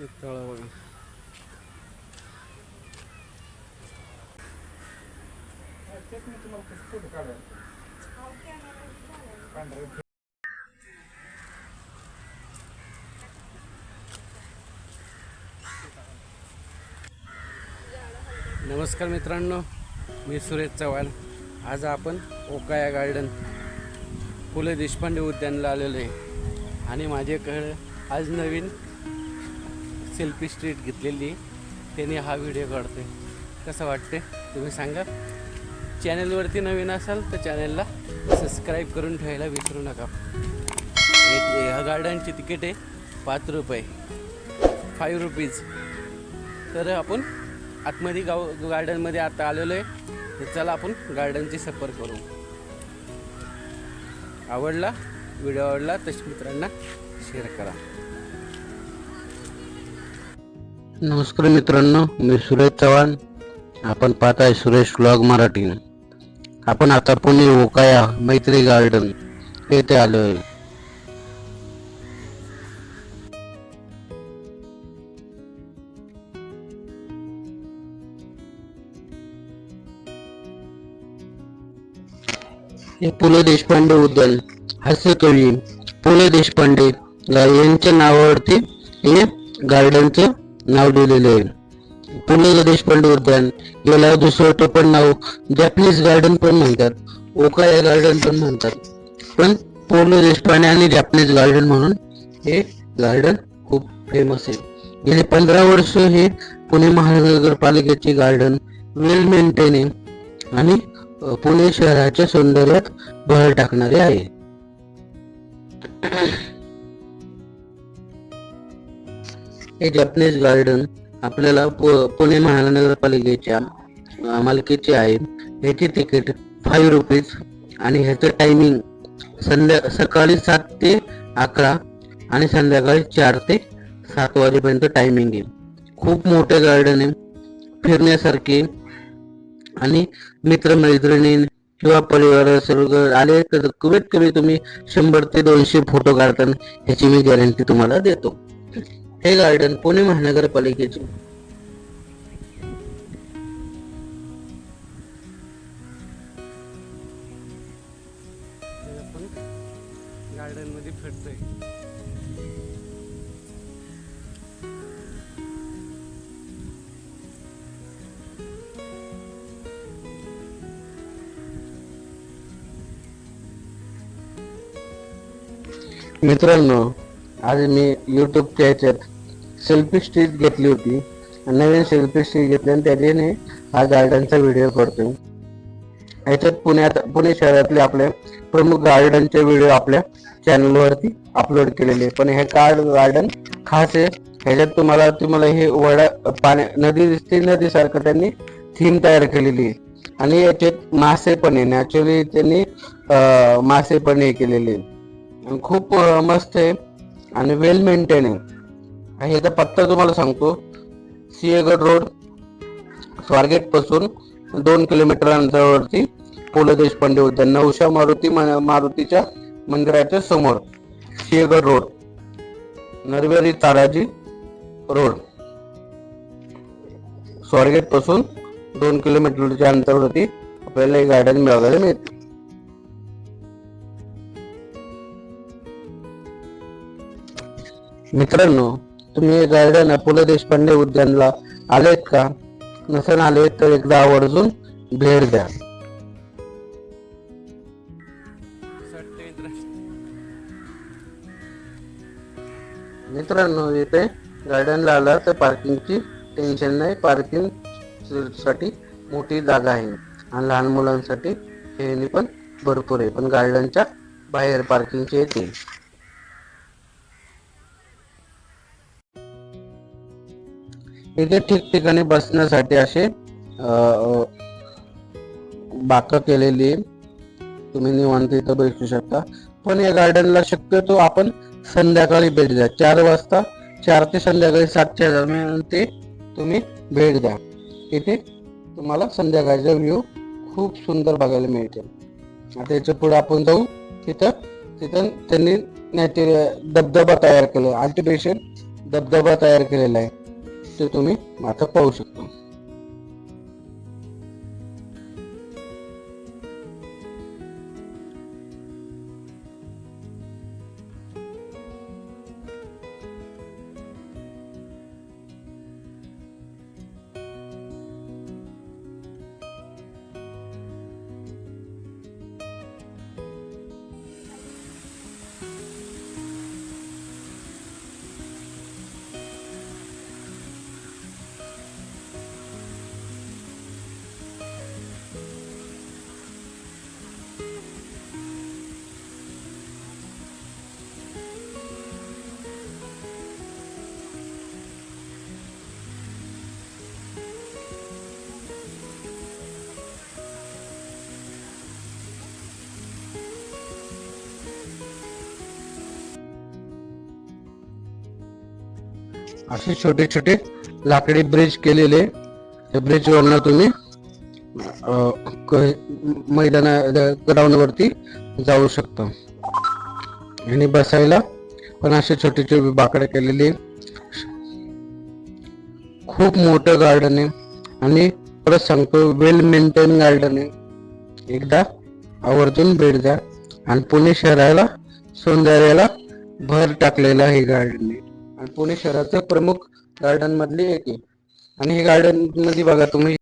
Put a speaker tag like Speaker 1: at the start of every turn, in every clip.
Speaker 1: एक तळा बघा नमस्कार मित्रांनो मी सुरेश चव्हाण. आज आपण ओकाया गार्डन पु ल देशपांडे उद्यानला आलेलो आहे. आणि माझ्याकडे आज नवीन सेल्फी स्ट्रीट घेतलेली त्याने हा व्हिडिओ काढते कसं वाटते तुम्ही सांगा. चॅनलवरती नवीन असाल तर चॅनलला सबस्क्राईब करून ठेवायला विसरू नका. ह्या गार्डनची तिकीट आहे पाच रुपये. फाईव्ह रुपीज तर आपण आतमध्ये गाव गार्डनमध्ये आता आलेलो आहे. तर चला आपण गार्डनची सफर करू. आवडला व्हिडिओ आवडला तसे मित्रांना शेअर करा.
Speaker 2: नमस्कार मित्रांनो मी सुरेश चव्हाण. आपण पाहत आहे सुरेश ब्लॉग मराठी आपण आता पुणे ओकाया मैत्री गार्डन येथे आलो आहे हे पु ल देशपांडे उद्यान हास्यकवी पु ल देशपांडे यांच्या नावावरती हे गार्डनचं नाव दिलेले आहे. ल देशपांडे उद्यान याला दुसरं टोपण नाव जॅपनीज गार्डन पण म्हणतात. ओकाया गार्डन पण म्हणतात. पण पूर्ण देशपांडे आणि जॅपनीज गार्डन म्हणून हे गार्डन खूप फेमस आहे. गेले पंधरा वर्ष हे पुणे महानगरपालिकेचे गार्डन वेल मेंटेन आहे. आणि पुणे शहराच्या सौंदर्यात भर टाकणारे आहे. हे जपनीज गार्डन आपल्याला पु- पुणे महानगरपालिकेच्या मालकीचे आहे ह्याचे तिकीट फाईव्ह रुपीज आणि ह्याचं टायमिंग संध्या सकाळी सात ते अकरा आणि संध्याकाळी चार ते सात वाजेपर्यंत टायमिंग आहे. खूप मोठे गार्डन आहे. फिरण्यासारखे आणि मित्रमैत्रिणी किंवा परिवारासर्ग आले तर कमीत कमी तुम्ही शंभर ते दोनशे फोटो काढताना ह्याची मी गॅरंटी तुम्हाला देतो. हे गार्डन पुणे महानगरपालिकेचे.
Speaker 1: तर आपण गार्डनमध्ये फिरतोय.
Speaker 2: मित्रांनो आज मी युट्यूबच्या ह्याच्यात सेल्फी स्टिक घेतली होती. नवीन सेल्फी स्ट्रीट घेतली आणि त्याच्याने हा गार्डनचा व्हिडिओ करतो ह्याच्यात पुण्यात पुणे शहरातले आपले प्रमुख गार्डनचे व्हिडिओ आपल्या चॅनलवरती अपलोड केलेले पण हे कार्ड गार्डन खास आहे. ह्याच्यात तुम्हाला तुम्हाला हे वडा पाण्या नदी दिसते नदीसारखं त्यांनी थीम तयार केलेली आहे. आणि याच्यात मासे पण आहे. नॅचरली त्यांनी मासे पण हे केलेले खूप मस्त आहे. आणि वेल मेंटेन आहे. ह्याचा पत्ता तुम्हाला सांगतो. सिंहगड रोड स्वारगेटपासून दोन किलोमीटर अंतरावरती पु ल देशपांडे उद्यान नवशा मारुती म- मारुतीच्या मंदिराच्या समोर सिंहगड रोड नरवेरी ताराजी रोड. स्वारगेटपासून दोन किलोमीटरच्या अंतरावरती आपल्याला हे गार्डन मिळालेलं मिळते मित्रांनो तुम्ही गार्डन अपोलो देशपांडे उद्यानला आलेत का? नसेल आले तर एकदा आवर्जून भेट द्या.
Speaker 1: मित्रांनो
Speaker 2: मित्रांनो इथे गार्डनला आला तर पार्किंगची टेन्शन नाही. पार्किंगसाठी मोठी जागा आहे. आणि लहान मुलांसाठी खेळणी पण भरपूर आहे. पण गार्डनच्या बाहेर पार्किंगची येते. इथे ठिकठिकाणी बसण्यासाठी असे बाक केलेली आहे. तुम्ही निवांत इथं बसू शकता. पण या गार्डनला शक्यतो आपण संध्याकाळी भेट द्या. चार वाजता चार ते संध्याकाळी सातच्या दरम्यान ते तुम्ही भेट द्या. इथे तुम्हाला संध्याकाळचा व्ह्यू खूप सुंदर बघायला मिळते. आता याच्यापुढे आपण जाऊ. तिथं तिथं त्यांनी नॅचर धबधबा तयार केला. आर्टिफिशियल धबधबा तयार केलेला आहे. तुम्ही माता पाहू शकता. असे छोटे छोटे लाकडी ब्रिज केलेले. त्या ब्रिज वरनं तुम्ही मैदाना ग्राउंड वरती जाऊ शकता. आणि बसायला पण असे छोटे छोटे बाकडे केलेले. खूप मोठं गार्डन आहे. आणि परत सांगतो वेल मेंटेन गार्डन आहे. एकदा आवर्जून भेट द्या. आणि पुणे शहराला सौंदर्याला भर टाकलेला आहे गार्डन आणि पुणे शहराचं प्रमुख गार्डन मधले एक आहे. आणि हे गार्डनमध्ये बघा तुम्ही.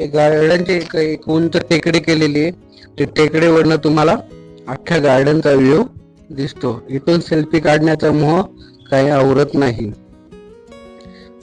Speaker 2: हे गार्डनचे एक एक उंच टेकडी केलेली आहे. ते टेकडीवरनं तुम्हाला अख्ख्या गार्डनचा व्ह्यू दिसतो. इथून सेल्फी काढण्याचा मोह काही आवरत नाही.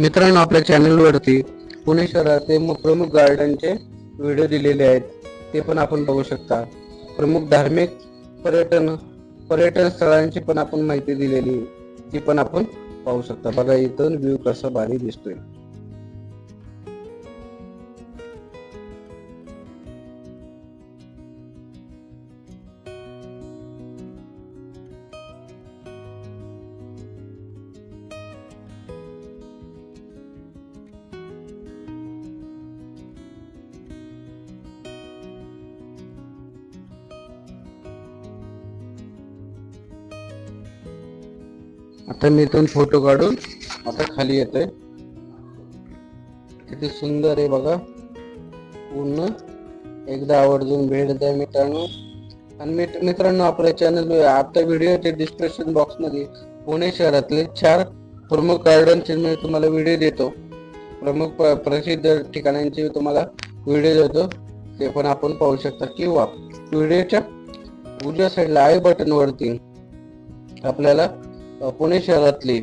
Speaker 2: मित्रांनो आपल्या चॅनलवरती पुणे शहराचे मु- प्रमुख गार्डनचे व्हिडिओ दिलेले आहेत. ते पण आपण बघू शकता. प्रमुख धार्मिक पर्यटन पर्यटन स्थळांची पण आपण माहिती दिलेली आहे. ती पण आपण पाहू शकता. बघा इथून व्ह्यू कसा भारी दिसतोय. आता मी इथून फोटो काढून आता खाली येतोय. किती सुंदर आहे बघा. पूर्ण एकदा आवर्जून भेट द्या मित्रांनो. आणि मी मित्रांनो आपल्या चॅनल आता व्हिडिओच्या डिस्क्रिप्शन बॉक्समध्ये. पुणे शहरातले चार प्रमुख गार्डनचे मी तुम्हाला व्हिडिओ देतो. प्रमुख प्रसिद्ध ठिकाणांचे तुम्हाला व्हिडिओ देतो. ते पण आपण पाहू शकता. किंवा व्हिडिओच्या उजव्या साईडला आय बटन वरती आपल्याला पुणे शहरातली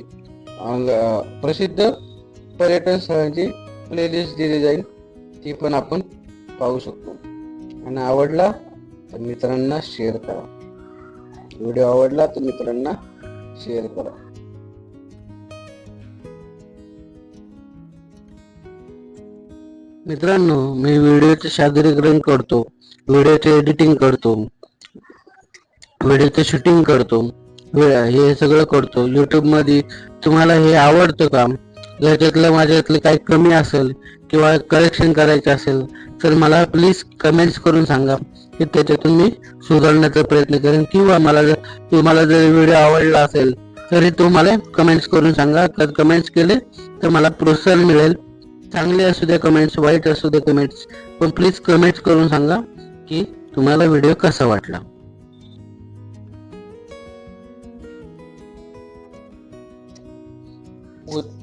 Speaker 2: प्रसिद्ध पर्यटन स्थळांची प्लेलिस्ट दिली जाईल ती पण आपण पाहू शकतो. आणि आवडला तर मित्रांना शेअर करा. व्हिडिओ आवडला तर मित्रांना शेअर करा. मित्रांनो मी व्हिडिओचे सादरीकरण करतो व्हिडिओचे एडिटिंग करतो व्हिडिओचे शूटिंग करतो. वे- हे सगळं करतो. युट्यूबमध्ये तुम्हाला हे आवडतं काम. जर त्यातलं माझ्यातलं काही कमी असेल किंवा करेक्शन करायचं असेल तर मला प्लीज कमेंट्स करून सांगा की त्याच्यातून मी सुधारण्याचा प्रयत्न करेन. किंवा मला जर तुम्हाला जर व्हिडिओ आवडला असेल तरी तुम्हाला कमेंट्स करून सांगा. तर कमेंट्स केले तर मला प्रोत्साहन मिळेल. चांगले असू द्या कमेंट्स वाईट असू द्या कमेंट्स पण प्लीज कमेंट्स करून सांगा की तुम्हाला व्हिडिओ कसा वाटला.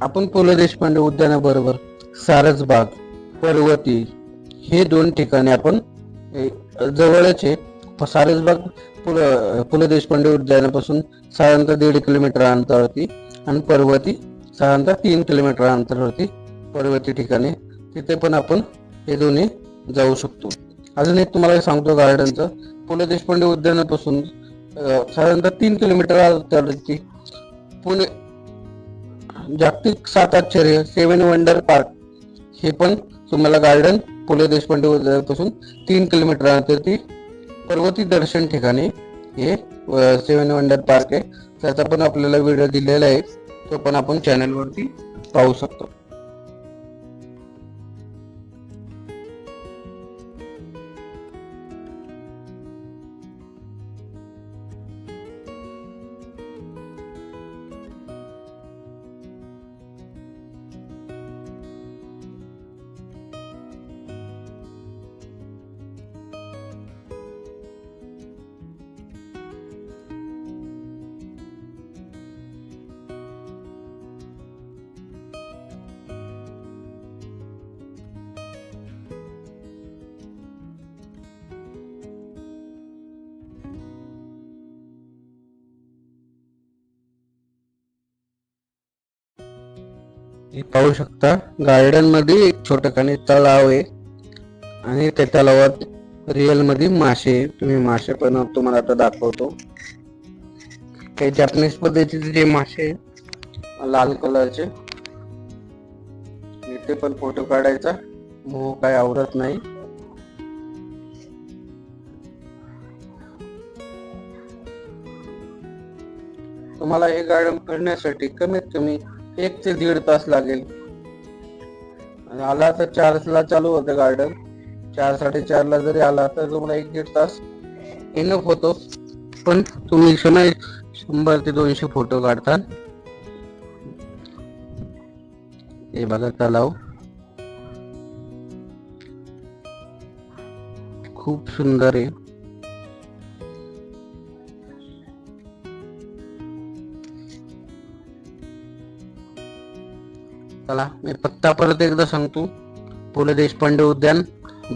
Speaker 2: आपण पु ल देशपांडे उद्यानाबरोबर सारसबाग पर्वती हे दोन ठिकाणे आपण जवळच आहे. सारसबाग पु ल पु ल देशपांडे उद्यानापासून साधारणतः दीड किलोमीटर अंतरावरती आणि पर्वती साधारणतः तीन किलोमीटर अंतरावरती पर्वती ठिकाणी तिथे पण आपण हे दोन्ही जाऊ शकतो. अजून एक तुम्हाला सांगतो गार्डनचं. पु ल देशपांडे उद्यानापासून साधारणतः तीन किलोमीटर अंतरावरती पुणे जागतिक सात आश्चर्य सेवन वंडर पार्क हे पण तुम्हाला गार्डन पु ल देशपांडे उद्यापासून तीन किलोमीटर अंतरती पर्वती दर्शन ठिकाणी हे सेवन वंडर पार्क आहे. त्याचा पण आपल्याला व्हिडिओ दिलेला आहे. तो पण आपण चॅनलवरती पाहू शकतो. हे पाहू शकता. गार्डनमध्ये एक छोटखानी तलाव आहे. आणि त्या तलावात रिअलमध्ये मासे तुम्ही मासे पण तुम्हाला आता दाखवतो. काही जॅपनीज पद्धतीचे जे मासे लाल कलरचे. इथे पण फोटो काढायचा. हो, मोह काय आवडत नाही. तुम्हाला हे गार्डन फिरण्यासाठी कमीत कमी एक ते दीड तास लागेल. आला तर चारला चालू होतं गार्डन चार साडेचार ला जरी आला तर तुम्हाला एक दीड तास इनफ होतो. पण तुम्ही शंभर शंभर ते दोनशे फोटो काढता. हे बघा तलाव. खूप सुंदर आहे. चला मी पत्ता परत एकदा सांगतो. पु ल देशपांडे उद्यान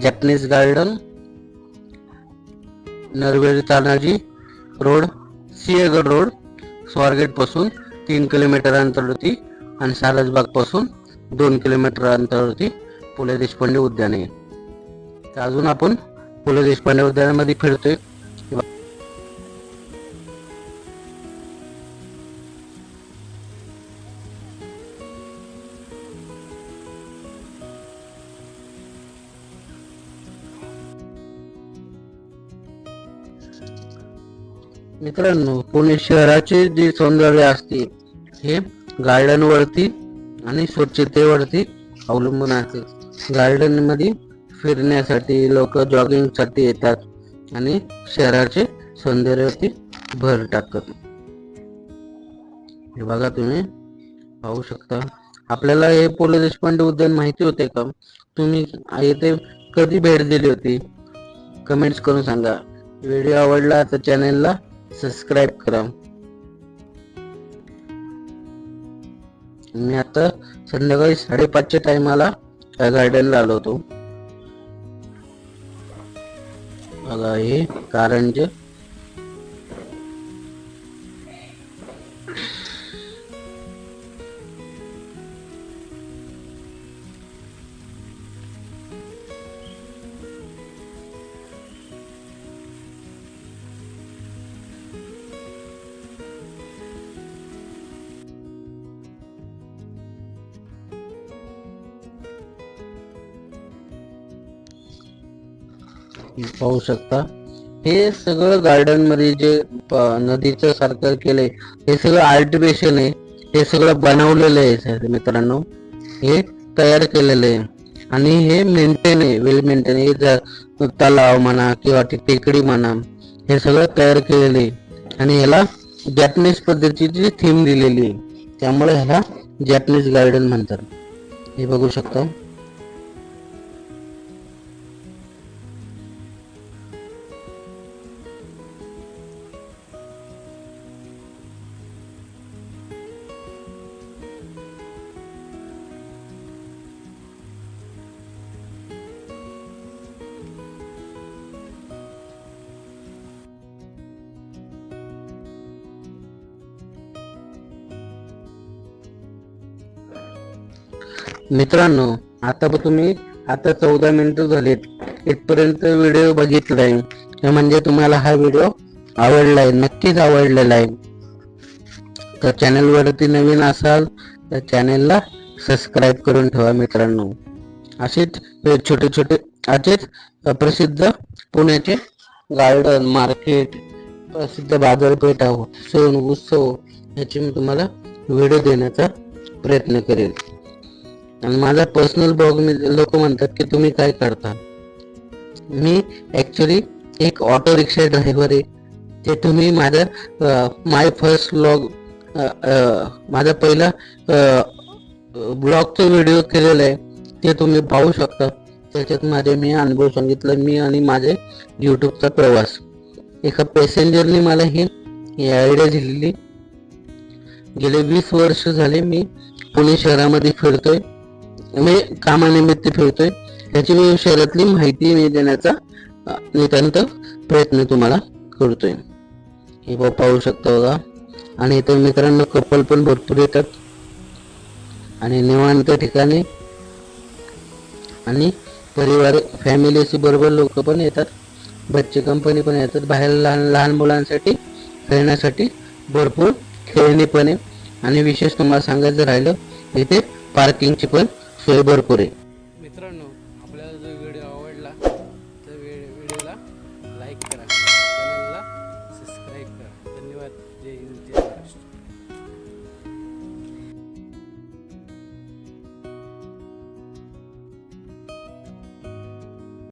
Speaker 2: Japanese garden Narveli Tanaji road Sinhagad road स्वारगेटपासून तीन किलोमीटर अंतरावरती आणि सारसबागपासून दोन किलोमीटर अंतरावरती पु ल देशपांडे उद्यान आहे. तर अजून आपण पु ल देशपांडे उद्यानामध्ये फिरतोय. मित्रांनो पुणे शहराचे जे सौंदर्य असते हे गार्डन वरती आणि स्वच्छतेवरती अवलंबून असते. गार्डनमध्ये फिरण्यासाठी लोक जॉगिंगसाठी येतात आणि शहराचे सौंदर्यावरती भर टाकतात. हे बघा तुम्ही पाहू शकता. आपल्याला हे पु ल देशपांडे उद्यान माहिती होते का? तुम्ही येथे कधी भेट दिली होती? कमेंट्स करून सांगा. व्हिडिओ आवडला तर चॅनेलला सबस्क्राईब करा. मी आता संध्याकाळी साडेपाचच्या टायमाला गार्डनला आलो होतो. बघा हे कारंज पाहू शकता. हे सगळं गार्डनमध्ये जे नदीचं सारखं केलंय हे सगळं आर्टिफिशियल आहे. हे सगळं बनवलेलं आहे मित्रांनो. हे तयार केलेलं आहे. आणि हे मेंटेन आहे वेल मेंटेन हे तलाव म्हणा किंवा टेकडी म्हणा हे सगळं तयार केलेलं आहे. आणि ह्याला जॅपनीज पद्धतीची थीम दिलेली आहे. त्यामुळे ह्याला जॅपनीज गार्डन म्हणतात. हे बघू शकता. मित्रांनो आता तुम्ही आता चौदा मिनिटं झालीत. इथपर्यंत व्हिडिओ बघितलाय. हे म्हणजे तुम्हाला हा व्हिडिओ आवडला आहे नक्कीच आवडलेला आहे. तर चॅनलवरती नवीन असाल तर चॅनलला सबस्क्राईब करून ठेवा मित्रांनो. असेच छोटे छोटे असेच प्रसिद्ध पुण्याचे गार्डन मार्केट प्रसिद्ध बाजारपेठा सण उत्सव याचे मी तुम्हाला व्हिडिओ देण्याचा प्रयत्न करेल आणि माझा पर्सनल ब्लॉग मी लोक म्हणतात की तुम्ही काय करता? मी ॲक्च्युली एक ऑटो रिक्षा ड्रायव्हर आहे. ते तुम्ही माझा माय फर्स्ट ब्लॉग माझा पहिला ब्लॉगचा व्हिडिओ केलेला आहे. ते तुम्ही पाहू शकता. त्याच्यात माझे मी अनुभव सांगितलं. मी आणि माझे यूट्यूबचा प्रवास. एका पॅसेंजरने मला ही आयडिया दिलेली. गेले वीस वर्ष झाले मी पुणे शहरामध्ये फिरतोय. मी कामानिमित्त फिरतोय याची मी शहरातली माहिती मी देण्याचा नितांत प्रयत्न तुम्हाला करतोय. हे बघ पाहू शकता बघा. आणि इथे मित्रांनो कपल पण भरपूर येतात. आणि निवांत ठिकाणी आणि परिवार फॅमिलीशी बरोबर लोक पण येतात. बच्चे कंपनी पण येतात. बाहेर लहान लहान मुलांसाठी खेळण्यासाठी भरपूर खेळणी पण आहे. आणि विशेष तुम्हाला सांगायचं राहिलं इथे पार्किंगची पण सोय भरपूर आहे